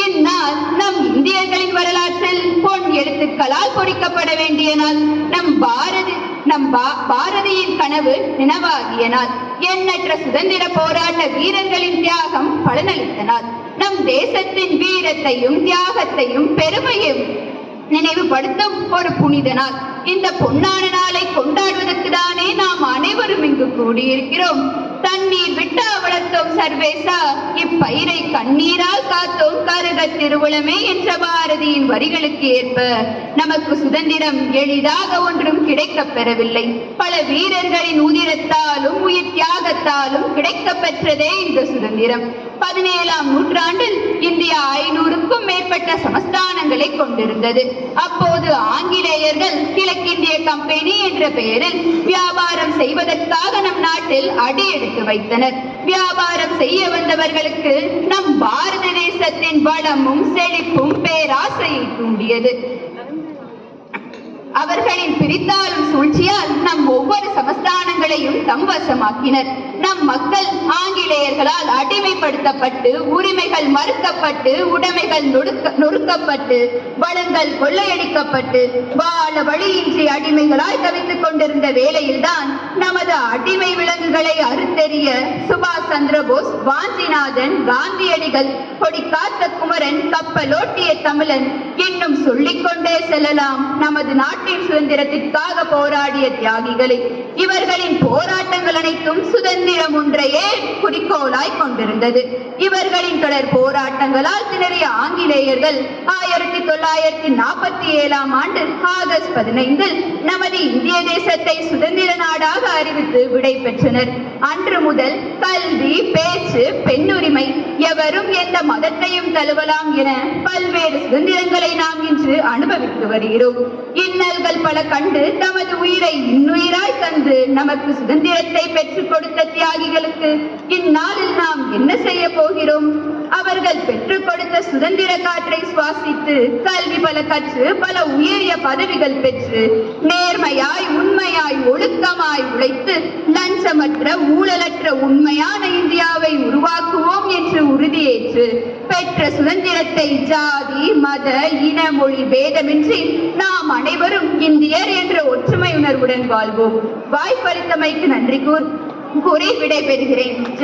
இந்நாள் நம் இந்தியர்களின் வரலாற்றில் பொன் எழுத்துக்களால் பொறிக்கப்பட வேண்டிய நாள் நம் பாரதி நம் பா- பாரதியின் கனவு நினைவாகிய நாள் எண்ணற்ற சுதந்திர போராட்ட வீரர்களின் தியாகம் பலனளித்த நாள் நம் தேசத்தின் வீரத்தையும் தியாகத்தையும் பெருமையும் நினைவுபடுத்த ஒரு புனித நாள் இந்த பொன்னான நாளை கொண்டாடுவதற்கு தானே நாம் அனைவரும் இங்கு கூடியிருக்கிறோம். தண்ணீர் விட்டா வளர்த்தோம் சர்வேசா. இப்பயிரை கண்ணீரால் காத்தோம் கருக திருவுளமே என்ற பாரதியின் வரிகளுக்கு ஏற்ப நமக்கு சுதந்திரம் எளிதாக ஒன்றும் கிடைக்கப் பெறவில்லை. பல வீரர்களின் உதிரத்தாலும் உயிர் தியாகத்தாலும் கிடைக்கப் பெற்றதே இந்த சுதந்திரம். பதினேழாம் நூற்றாண்டில் இந்தியா இருந்தது. அப்போது ஆங்கிலேயர்கள் கிழக்கிந்திய கம்பெனி என்ற பெயரில் வியாபாரம் செய்வதற்காக நம் நாட்டில் அடி எடுத்து வைத்தனர். வியாபாரம் செய்ய வந்தவர்களுக்கு நம் பாரத தேசத்தின் வளமும் செழிப்பும் பேராசையை தூண்டியது. அவர்களின் பிரித்தாளும் சூழ்ச்சியால் நம் ஒவ்வொரு சமஸ்தானங்களையும் தம் வசமாக்கினர். நம் மக்கள் ஆங்கிலேயர்களால் அடிமைப்படுத்தப்பட்டு உரிமைகள் மறுக்கப்பட்டு உடைமைகள் நொடுக்க நொறுக்கப்பட்டு வளங்கள் கொள்ளையடிக்கப்பட்டு வாழ வழியின்றி அடிமைகளாய் தவித்துக் கொண்டிருந்த வேளையில்தான் நமது அடிமை விலங்குகளை அறுத்தெறிய சுபாஷ் சந்திரபோஸ் வாந்திநாதன் வாஞ்சிநாதன் காந்தியடிகள் கொடி காத்த குமரன் கப்பலோட்டிய தமிழன். இன்னும் சொல்லிக்கொண்டே செல்லலாம் நமது நாட்டின் சுதந்திரத்திற்காக போராடிய தியாகிகளை. இவர்களின் போராட்டங்கள் அனைத்தும் சுதந்திரம் ஒன்றையே குறிக்கோளாய் கொண்டிருந்தது. இவர்களின் தொடர் போராட்டங்களால் திணறிய ஆங்கிலேயர்கள் ஆயிரத்தி தொள்ளாயிரத்தி நாற்பத்தி ஏழாம் ஆண்டு ஆகஸ்ட் பதினைந்தில் நமது இந்திய தேசத்தை சுதந்திர நாடாக அறிவித்து விடை பெற்றனர். அன்று முதல் கல்வி பேச்சு பெண்ணுரிமை எவரும் எந்த மதத்தையும் தழுவலாம் என பல்வேறு சுதந்திரங்களை நாம் இன்று அனுபவித்து வருகிறோம். இன்னல்கள் பல கண்டு தமது உயிரை இன்னுயிராய் தந்து நமக்கு சுதந்திரத்தை பெற்றுக் கொடுத்த தியாகிகளுக்கு இந்நாளில் நாம் என்ன செய்ய போகிறோம்? அவர்கள் பெற்றுக் கொடுத்த சுதந்திர காற்றை சுவாசித்து கல்வி பல கற்று பல உயரிய பதவிகள் பெற்று நேர்மையாய் உண்மையாய் லஞ்சமற்ற ஊழலற்ற உண்மையான இந்தியாவை உருவாக்குவோம் என்று உறுதியேற்று பெற்ற சுதந்திரத்தை ஜாதி மத இன மொழி பேதமின்றி நாம் அனைவரும் இந்தியர் என்ற ஒற்றுமை உணர்வுடன் வாழ்வோம். வாய்ப்பளித்தமைக்கு நன்றி கூர் கூறி விடைபெறுகிறேன். பெறுகிறேன்